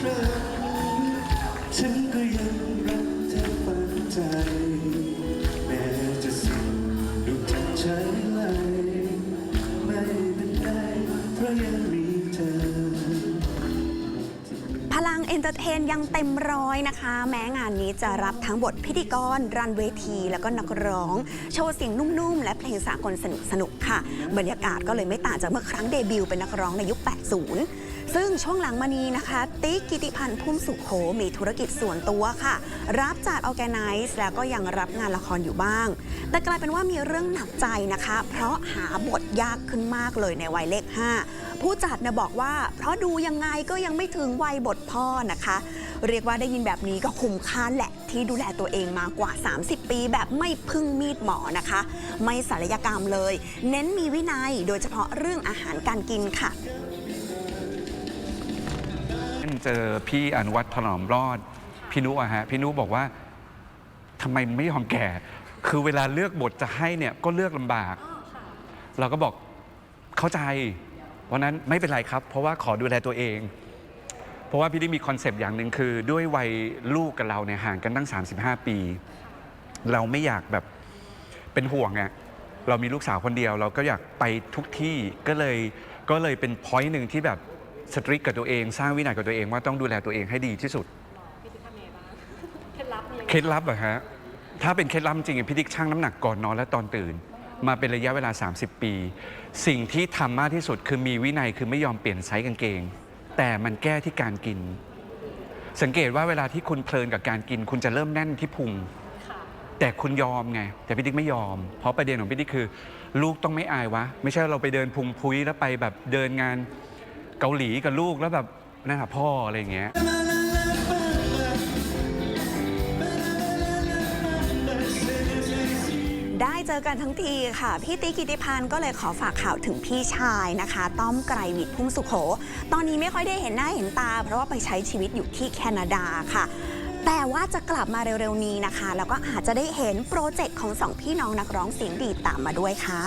ครั้ง ฉันก็ยังรักเธอฝังใจ แม้จะสิ้นดูทันใจไหลไม่เป็นไรเพราะยัง เอนเตอร์เทนยังเต็มร้อยนะคะ แม้งานนี้จะรับทั้งบทพิธีกร รันเวที แล้วก็นักร้อง โชว์เสียงนุ่มๆ และเพลงสากลสนุกๆค่ะ บรรยากาศก็เลยไม่ต่างจากเมื่อครั้งเดบิวต์เป็นนักร้องในยุค 80ซึ่งช่วงหลังมานี้นะคะ ติ๊กกิติพันธ์พุ่มสุขโขมีธุรกิจส่วนตัวค่ะ รับจัดออแกไนซ์แล้วก็ยังรับงานละครอยู่บ้าง แต่กลายเป็นว่ามีเรื่องหนักใจนะคะ เพราะหาบทยากขึ้นมากเลยในวัยเลข 5 ผู้จัดนะบอกว่า เพราะดูยังไงก็ยังไม่ถึงวัยบทพ่อนะคะ เรียกว่าได้ยินแบบนี้ก็คุ้มค่าแหละ ที่ดูแลตัวเองมากว่า 30 ปีแบบไม่พึ่งมีดหมอนะคะ ไม่ศัลยกรรมเลย เน้นมีวินัยโดยเฉพาะเรื่องอาหารการกินค่ะเจอพี่อนุวัฒน์ถนอมรอด พี่นุอะฮะพี่นุบอกว่าทำไมไม่ยอมแก่ คือเวลาเลือกบทจะให้เนี่ยก็เลือกลำบาก เราก็บอกเข้าใจ วันนั้นไม่เป็นไรครับ เพราะว่าขอดูแลตัวเอง เพราะว่าพี่ได้มีคอนเซปต์อย่างหนึ่งคือ ด้วยวัยลูกกับเราเนี่ยห่างกันตั้ง 35 ปี เราไม่อยากแบบเป็นห่วงอะเรามีลูกสาวคนเดียว เราก็อยากไปทุกที่ก็เลยก็เลยเป็นพอยต์หนึ่งที่แบบสตริกกับตัวเองสร้างวินัยกับตัวเองว่าต้องดูแลตัวเองให้ดีที่สุดพี่ติ๊กทำยังไงบ้างเคล็ดลับมีอะไรเคล็ดลับเหรอฮะถ้าเป็นเคล็ดลับจริงๆพี่ติ๊กชั่งน้ำหนักก่อนนอนและตอนตื่น มาเป็นระยะเวลา 30 ปี สิ่งที่ทำมากที่สุดคือมีวินัยคือไม่ยอมเปลี่ยนไซส์กางเกง แต่มันแก้ที่การกิน สังเกตว่าเวลาที่คุณเพลินกับการกิน คุณจะเริ่มแน่นที่พุงค่ะแต่คุณยอมไง แต่พี่ติ๊กไม่ยอม เพราะประเด็นของพี่ติ๊กคือ ลูกต้องไม่อายวะ ไม่ใช่เราไปเดินพุงพุ้ยแล้วไปแบบเดินงานเกาหลีกับลูกแล้วแบบนั่นแหะพ่ออะไรอย่างเงี้ย ได้เจอกันทั้งทีค่ะ พี่ติ๊กกิติพันธ์ก็เลยขอฝากข่าวถึงพี่ชายนะคะ ต้อมไกรวิทย์พุ่งสุขโข ตอนนี้ไม่ค่อยได้เห็นหน้าเห็นตา เพราะว่าไปใช้ชีวิตอยู่ที่แคนาดาค่ะแต่ว่าจะกลับมาเร็วๆนี้นะคะ แล้วก็อาจจะได้เห็นโปรเจกต์ของสองพี่น้องนักร้องเสียงดีตามมาด้วยค่ะ